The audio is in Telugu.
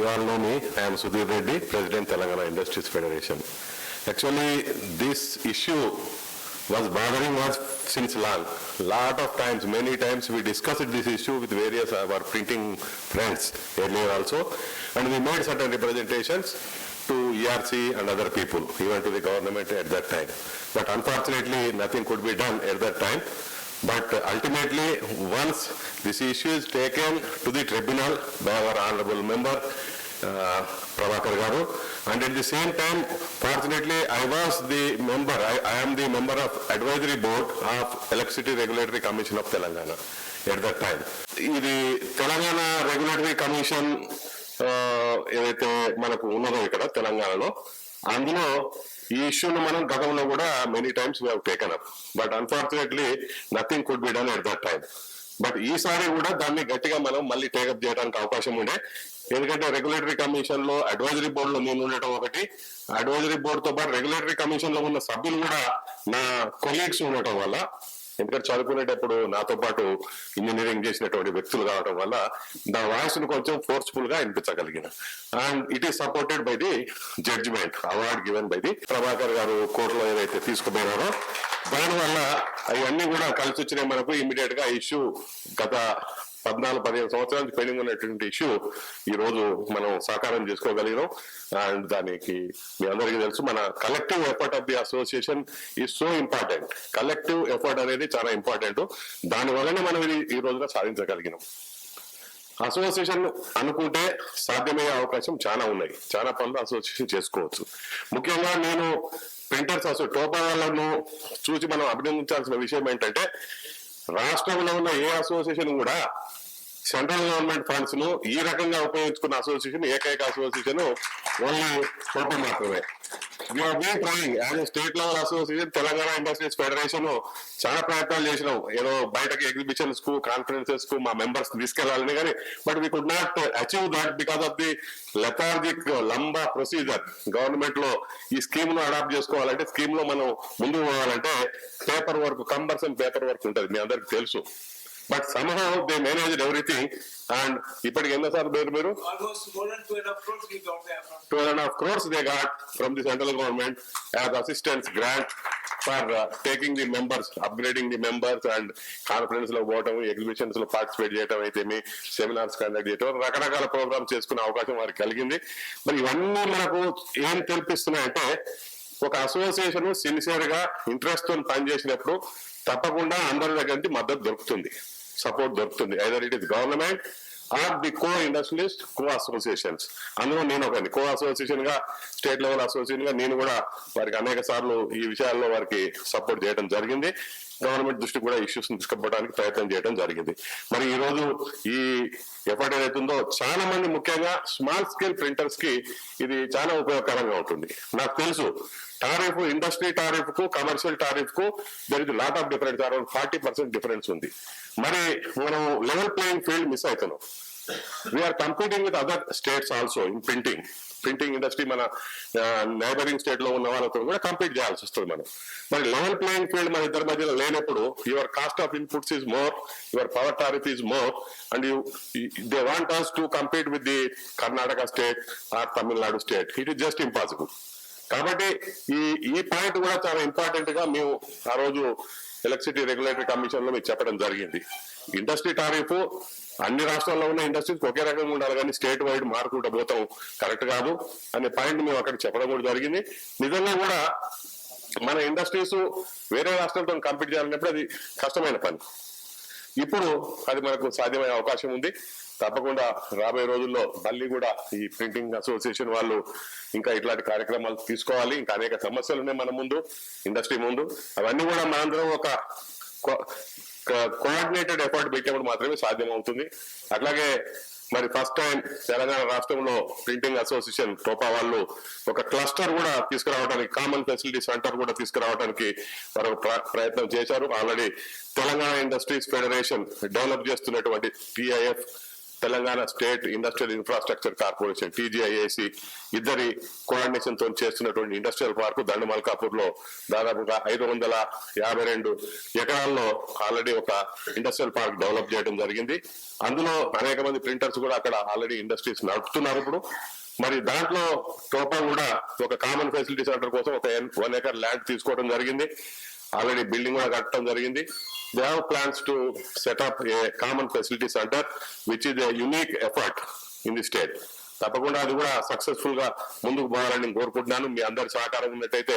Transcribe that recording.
You all know me, I am Sudhir Reddy, President Telangana Industries Federation. Actually, this issue was bothering us since long. Lot of times, many times, we discussed this issue with various of our printing friends earlier also, and we made certain representations to ERC and other people, even to the government at that time. But unfortunately, nothing could be done at that time. But ultimately, once this issue is taken to the tribunal by our honorable member, uh, Prabhakar Garu, and at the same time, fortunately, I was the member, I, I am the member of advisory board of Electricity Regulatory Commission of Telangana at that time. ఇది తెలంగాణ రెగ్యులేటరీ కమిషన్ ఏదైతే మనకు ఉన్నదో ఇక్కడ తెలంగాణలో అందులో ఈ ఇష్యూను మనం గతంలో కూడా many times we taken up but unfortunately nothing could be done at that time but ఈసారి కూడా దాన్ని గట్టిగా మనం మళ్ళీ టేకప్ చేయడానికి అవకాశం ఉండే. ఎందుకంటే రెగ్యులేటరీ కమిషన్లో అడ్వైజరీ బోర్డు లో నేను ఉండటం ఒకటి. అడ్వైజరీ బోర్డు తో పాటు రెగ్యులేటరీ కమిషన్లో ఉన్న సభ్యులు కూడా నా కొలీగ్స్ ఉండటం వల్ల ఎందుకంటే చదువుకునేటప్పుడు నాతో పాటు ఇంజనీరింగ్ చేసినటువంటి వ్యక్తులు కావడం వల్ల నా వాయిస్ను కొంచెం ఫోర్స్ఫుల్గా వినిపించగలిగిన and it is supported by the judgement award given by the Prabhakar garu కోర్టులో ఏదైతే తీసుకుపోయినారో దానివల్ల అవన్నీ కూడా కలిసి వచ్చినాయి మనకు ఇమీడియట్గా ఇష్యూ గత పద్నాలుగు పదిహేను సంవత్సరాలు నుంచి ఉన్నటువంటి ఇష్యూ ఈ రోజు మనం సాకారం చేసుకోగలిగినాం. అండ్ దానికి మీ అందరికీ తెలుసు మన collective effort of the association is so important collective effort అనేది చాలా ఇంపార్టెంట్ దాని వల్లనే మనం ఇది ఈ రోజున సాధించగలిగినాం. అసోసియేషన్ అనుకుంటే సాధ్యమయ్యే అవకాశం చాలా ఉన్నాయి. చాలా పనులు అసోసియేషన్ చేసుకోవచ్చు. ముఖ్యంగా నేను ప్రింటర్స్ అసలు టోపా వాళ్ళను చూసి మనం అభినందించాల్సిన విషయం ఏంటంటే రాష్ట్రంలో ఉన్న ఏ అసోసియేషన్ కూడా సెంట్రల్ గవర్నమెంట్ ఫండ్స్ను ఈ రకంగా ఉపయోగించుకున్న అసోసియేషన్ ఏకైక అసోసియేషన్ ఓన్లీ కోటి మాత్రమే. State level association Telangana industries federation చాలా ప్రయత్నాలు చేసినాం. ఏదో బయటకి ఎగ్జిబిషన్స్కు కాన్ఫరెన్సెస్కు మా మెంబర్స్ తీసుకెళ్ళాలని కానీ but we could not achieve that because of the lethargic లంబా procedure గవర్నమెంట్లో ఈ స్కీమ్ను అడాప్ట్ చేసుకోవాలంటే స్కీమ్లో మనం ముందుకు పోవాలంటే paper work cumbersome paper work ఉంటుంది. మీ అందరికి తెలుసు. But somehow they manage everything and ఇప్పటికి ఎన్నోసార్లు పేరు మీరు? A half crores they got from the central government as assistance grant for uh, taking the members, upgrading the members and conference లో పోవటం ఎగ్జిబిషన్స్లో పార్టిసిపేట్ చేయడం అయితేమి సెమినార్స్ కండక్ట్ చేయటం రకరకాల ప్రోగ్రామ్స్ చేసుకునే అవకాశం వారికి కలిగింది. మరి ఇవన్నీ మనకు ఏం తెలిపిస్తున్నాయంటే ఒక అసోసియేషన్ సిన్సియర్గా ఇంట్రెస్ట్తో పనిచేసినప్పుడు తప్పకుండా అందరి దగ్గర నుంచి మద్దతు దొరుకుతుంది. సపోర్ట్ దొరుకుతుంది. Either it is government or the co industrialist co associations అందులో నేను ఒక కో అసోసియేషన్గా స్టేట్ లెవెల్ అసోసియేషన్గా నేను కూడా వారికి అనేక సార్లు ఈ విషయాల్లో వారికి సపోర్ట్ చేయడం జరిగింది. గవర్నమెంట్ దృష్టి కూడా ఇష్యూస్ తీసుకుపోవడానికి ప్రయత్నం చేయడం జరిగింది. మరి ఈ రోజు ఈ ఎఫర్ట్ ఏదైతుందో చాలా మంది ముఖ్యంగా స్మాల్ స్కేల్ ప్రింటర్స్కి ఇది చాలా ఉపయోగకరంగా ఉంటుంది. నాకు తెలుసు. టారిఫ్ ఇండస్ట్రీ టారిఫ్కు commercial టారిఫ్కు there is lot of difference around forty percent difference ఉంది. మరి మనం లెవెల్ ప్లేయింగ్ ఫీల్డ్ మిస్ అవుతున్నాం. We are competing with other states also in printing printing industry మన నైబరింగ్ స్టేట్లో ఉన్న వాళ్ళతో కూడా కంపీట్ చేయాల్సి వస్తుంది మనం. మరి లెవెల్ ప్లేయింగ్ ఫీల్డ్ మన ఇద్దరి మధ్యలో లేనప్పుడు your cost of inputs is more your power tariff is more and you they want us to compete with the Karnataka state or Tamil Nadu state it is just impossible కాబట్టి ఈ ఈ పాయింట్ కూడా చాలా ఇంపార్టెంట్గా మేము ఆ రోజు ఎలక్ట్రిసిటీ రెగ్యులేటరీ కమిషన్లో మీకు చెప్పడం జరిగింది. ఇండస్ట్రీ టారిఫ్ అన్ని రాష్ట్రాల్లో ఉన్న ఇండస్ట్రీస్ ఒకే రకంగా ఉండాలి కానీ స్టేట్ వైడ్ మారుకుంటూ పోతాం కరెక్ట్ కాదు అనే పాయింట్ మేము అక్కడ చెప్పడం కూడా జరిగింది. నిజంగా కూడా మన ఇండస్ట్రీస్ వేరే రాష్ట్రాలతో కంపీట్ చేయాలన్నప్పుడు అది కష్టమైన పని. ఇప్పుడు అది మనకు సాధ్యమయ్యే అవకాశం ఉంది. తప్పకుండా రాబోయే రోజుల్లో మళ్ళీ కూడా ఈ ప్రింటింగ్ అసోసియేషన్ వాళ్ళు ఇంకా ఇట్లాంటి కార్యక్రమాలు తీసుకోవాలి. ఇంకా అనేక సమస్యలు ఉన్నాయి మన ముందు ఇండస్ట్రీ ముందు. అవన్నీ కూడా మనందరం ఒక కోఆర్డినేటెడ్ ఎఫర్ట్ పెట్టినప్పుడు మాత్రమే సాధ్యం అవుతుంది అట్లాగే మరి ఫస్ట్ టైం తెలంగాణ రాష్ట్రంలో ప్రింటింగ్ అసోసియేషన్ టోపా వాళ్ళు ఒక క్లస్టర్ కూడా తీసుకురావడానికి కామన్ ఫెసిలిటీ సెంటర్ కూడా తీసుకురావడానికి వారు ప్ర- ప్రయత్నం చేశారు. Already Telangana industries federation develop చేస్తున్నటువంటి TIF Telangana state industrial infrastructure corporation TGIAC ఇద్దరి కోఆర్డినేషన్తో చేస్తున్నటువంటి ఇండస్ట్రియల్ పార్క్ దండమల్కాపూర్లో దాదాపుగా ఐదు వందల యాభై రెండు ఎకరాల్లో ఆల్రెడీ ఒక ఇండస్ట్రియల్ పార్క్ డెవలప్ చేయడం జరిగింది. అందులో అనేక మంది ప్రింటర్స్ కూడా అక్కడ ఆల్రెడీ ఇండస్ట్రీస్ నడుపుతున్నారు ఇప్పుడు. మరి దాంట్లో టోపం కూడా ఒక కామన్ ఫెసిలిటీ సెంటర్ కోసం ఒక వన్ ఏకర్ ల్యాండ్ తీసుకోవడం జరిగింది. ఆల్రెడీ బిల్డింగ్ కూడా కట్టడం జరిగింది. They have plans to set up a common facility centre which is a unique effort in the state తప్పకుండా అది కూడా సక్సెస్ఫుల్గా ముందుకు పోవాలని కోరుకుంటున్నాను. మీ అందరి సహకారం ఉన్నట్టయితే